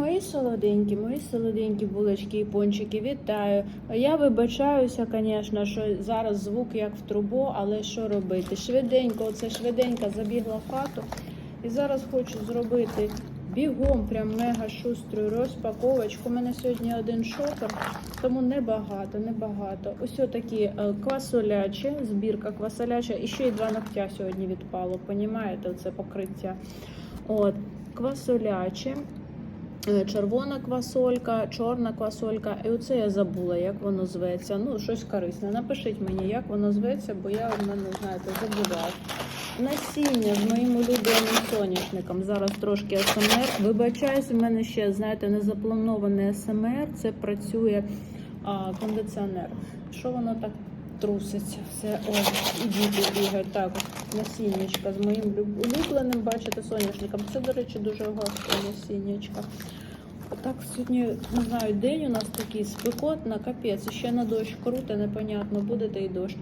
мої солоденькі, мої солоденькі булочки і пончики, вітаю. Я вибачаюся, звісно, що зараз звук як в трубу, але що робити? Швиденько, оце швиденько забігла в хату. І зараз хочу зробити бігом, прям мега шустру розпаковочку. У мене сьогодні один шопер, тому небагато, небагато. Ось такі е, квасолячі, збірка квасоляча. І ще й два ногтя сьогодні відпало. Понімаєте, це покриття. От, квасолячі. Е, Червона квасолька, чорна квасолька. І оце я забула, як воно зветься. Ну, щось корисне. Напишіть мені, як воно зветься, бо я в мене, знаєте, забуваю. Насіння з моїм улюбленим соняшником. Зараз трошки СМР. Вибачаюсь, у мене ще, знаєте, не запланований СМР. Це працює а, кондиціонер. Що воно так труситься? Все, ой, і діти бігають. Так, насіннячка з моїм улюбленим, бачите, соняшником. Це, до речі, дуже гостре насіннячка. Так, сьогодні, не знаю, день у нас такий спекотна, капець, ще на дощ круто, непонятно, буде та й дощ.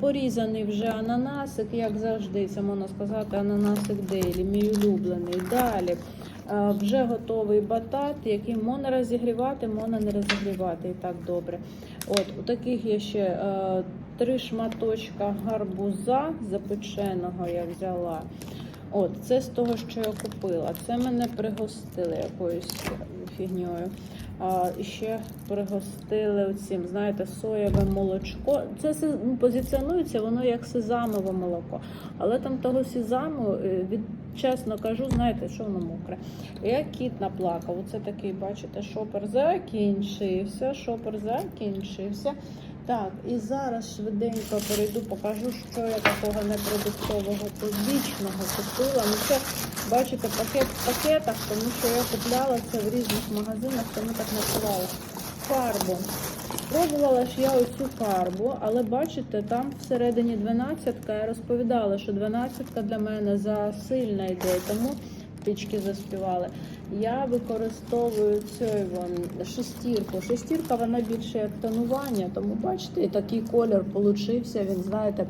Порізаний вже ананасик, як завжди, це можна сказати, ананасик Дейлі, мій улюблений. Далі вже готовий батат, який можна розігрівати, можна не розігрівати і так добре. От, у таких є ще е, три шматочка гарбуза запеченого я взяла. От, це з того, що я купила. Це мене пригостили якоюсь фігньою. А ще пригостили цим, знаєте, соєве молочко. Це ну, позиціонується воно як сезамове молоко. Але там того сезаму, е, від, чесно кажу, знаєте, що воно мокре. Як кіт наплакав. Оце такий, бачите, шопер закінчився. Шопер закінчився. Так, і зараз швиденько перейду, покажу, що я такого непродуктового побічного купила. Ну це, бачите, пакет в пакетах, тому що я купляла це в різних магазинах, тому так називала. Фарбу. Спробувала ж я оцю фарбу, але бачите, там всередині 12-ка я розповідала, що 12-ка для мене засильна йде, тому птички заспівали. Я використовую цю вон, шестірку. Шестірка вона більше як тонування, тому бачите, такий колір получився. Він, знаєте,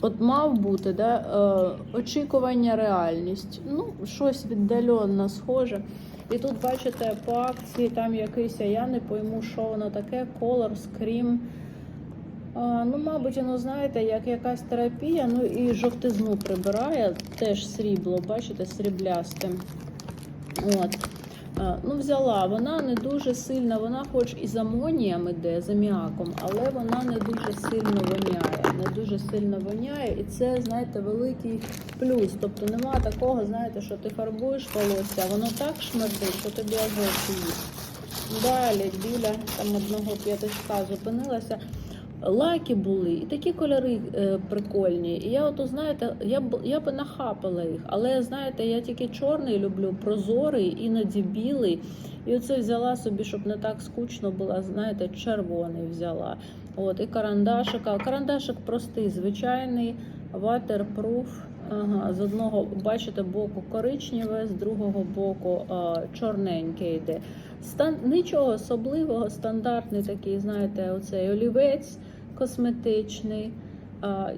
от мав бути да, е, очікування, реальність. Ну, щось віддаленно схоже. І тут, бачите, по акції там якийсь, а я не пойму, що воно таке, колор, скрім. Ну, мабуть, воно, знаєте, як якась терапія, ну і жовтизну прибирає, теж срібло, бачите, сріблясте. От. Ну, взяла, вона не дуже сильна, вона хоч і з амонієм іде, з аміаком, але вона не дуже сильно воняє. Не дуже сильно воняє. І це, знаєте, великий плюс. Тобто нема такого, знаєте, що ти фарбуєш волосся, воно так шмердить, що тобі аж їсть. Далі біля там одного п'ятачка зупинилася. Лаки були, і такі кольори е, прикольні. І я ото, знаєте, я б я би нахапала їх, але знаєте, я тільки чорний люблю, прозорий, іноді білий. І оце взяла собі, щоб не так скучно було, знаєте, червоний взяла. От, і карандашика. Карандашик простий, звичайний, waterproof. Ага, з одного, бачите, боку коричневе, з другого боку а, чорненьке йде. Стан... Нічого особливого, стандартний такий, знаєте, оцей олівець косметичний. А,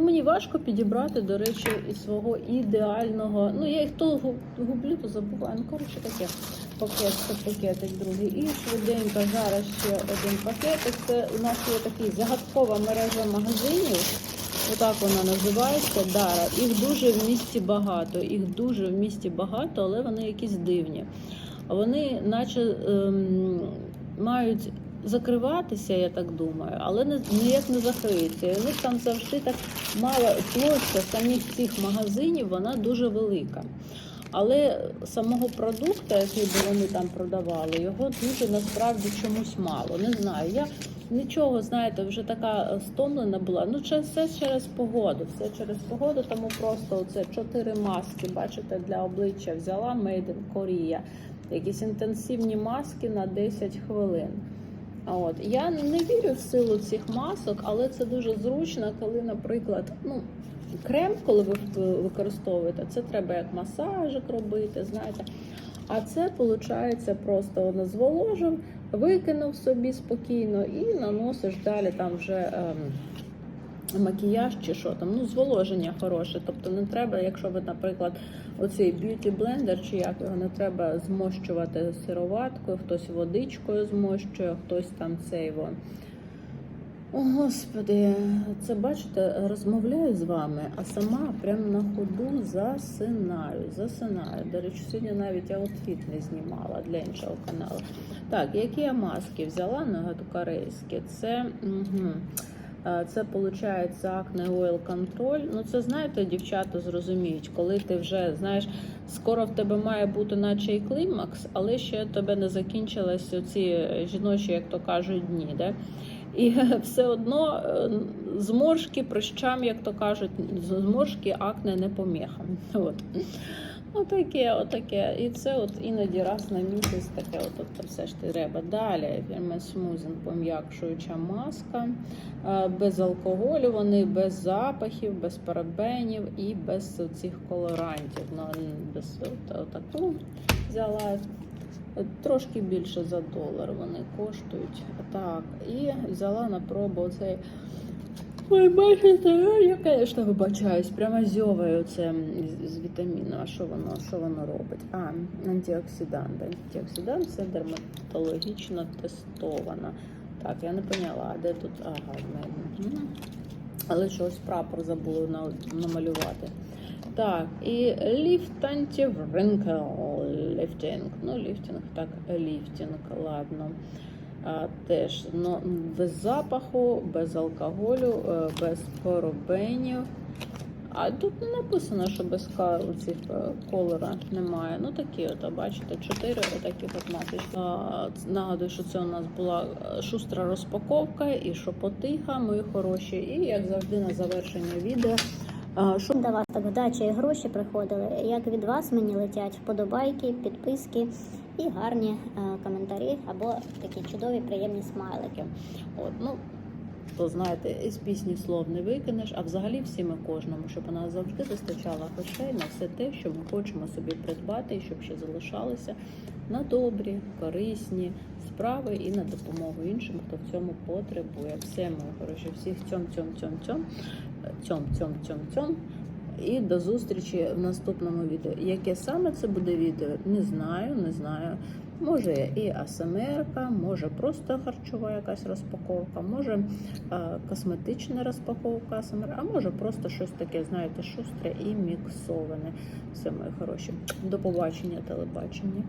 мені важко підібрати, до речі, і свого ідеального. Ну, я їх то гублю, то забуваю. Ну, коротше, таке пакет, це пакетик другий. І швиденько зараз ще один пакетик. Це у нас є такий загадкова мережа магазинів. Отак вона називається Дара. Їх дуже в місті багато. Їх дуже в місті багато, але вони якісь дивні. Вони, наче, ем, мають закриватися, я так думаю, але не ніяк не закриються. І у них там завжди так мало площа самих цих магазинів, вона дуже велика. Але самого продукту, який би вони там продавали, його дуже насправді чомусь мало. Не знаю. Я нічого, знаєте, вже така е, стомлена була. Ну, це все через погоду. Все через погоду, тому просто оце чотири маски, бачите, для обличчя взяла Made in Korea. Якісь інтенсивні маски на 10 хвилин. От я не вірю в силу цих масок, але це дуже зручно, коли, наприклад, ну крем, коли ви використовуєте, це треба як масажик робити, знаєте. А це виходить просто воно зволожив, викинув собі спокійно і наносиш далі там вже ем, макіяж чи що там. Ну, зволоження хороше. Тобто не треба, якщо ви, наприклад, оцей б'юті блендер, чи як його не треба змощувати сироваткою, хтось водичкою змощує, хтось там цей вон. О, Господи, це бачите, розмовляю з вами, а сама прямо на ходу засинаю, засинаю. До речі, сьогодні навіть аутфіт не знімала для іншого каналу. Так, які я маски взяла на корейські? Це. Угу. Це виходить Acne Oil Control. Ну, це знаєте, дівчата зрозуміють, коли ти вже знаєш, скоро в тебе має бути наче і клімакс, але ще тебе не закінчились оці жіночі, як то кажуть, дні. Да? І все одно е, зморшки прищам, як то кажуть, зморшки акне не поміха. От. Отаке, отаке. І це от іноді раз на місяць таке от, от все ж треба. Далі фірми Смузен пом'якшуюча маска. Е, Без алкоголю, вони без запахів, без парабенів і без цих колорантів. Ну, без от, отаку взяла. Трошки більше за долар вони коштують. Так, і взяла на пробу цей. Ой, бачите, я, звісно, вибачаюсь, прямо зьоваю це з, вітаміну. А що воно, що воно робить? А, антиоксидант. Антиоксидант це дерматологічно тестована. Так, я не поняла, де тут? Ага, мене. Але чогось прапор забули намалювати. Так, і ліфт антивринкл ліфтинг. Ну, ліфтинг, так, ліфтинг, ладно. Теж ну, без запаху, без алкоголю, е, без поробенів. А тут не написано, що без цих е, колора немає. Ну такі от, бачите, чотири таких от масочки. Нагадую, що це у нас була е, шустра розпаковка і шопотиха, мої хороші. І як завжди на завершення відео. а, Що До вас так вдача і гроші приходили. Як від вас мені летять вподобайки, підписки і гарні е, коментарі або такі чудові приємні смайлики. От, ну, то знаєте, із пісні слов не викинеш, а взагалі всім і кожному, щоб у нас завжди вистачало грошей на все те, що ми хочемо собі придбати, і щоб ще залишалися на добрі, корисні справи і на допомогу іншим, хто в цьому потребує. Все, мої хороші, всіх цьом, цьом, цьом, цьом, цьом, цьом, цьом, цьом. І до зустрічі в наступному відео. Яке саме це буде відео, не знаю, не знаю. Може і АСМРка, може просто харчова якась розпаковка, може косметична розпаковка АСМР, а може просто щось таке, знаєте, шустре і міксоване. Все, мої хороші. До побачення, телебачення.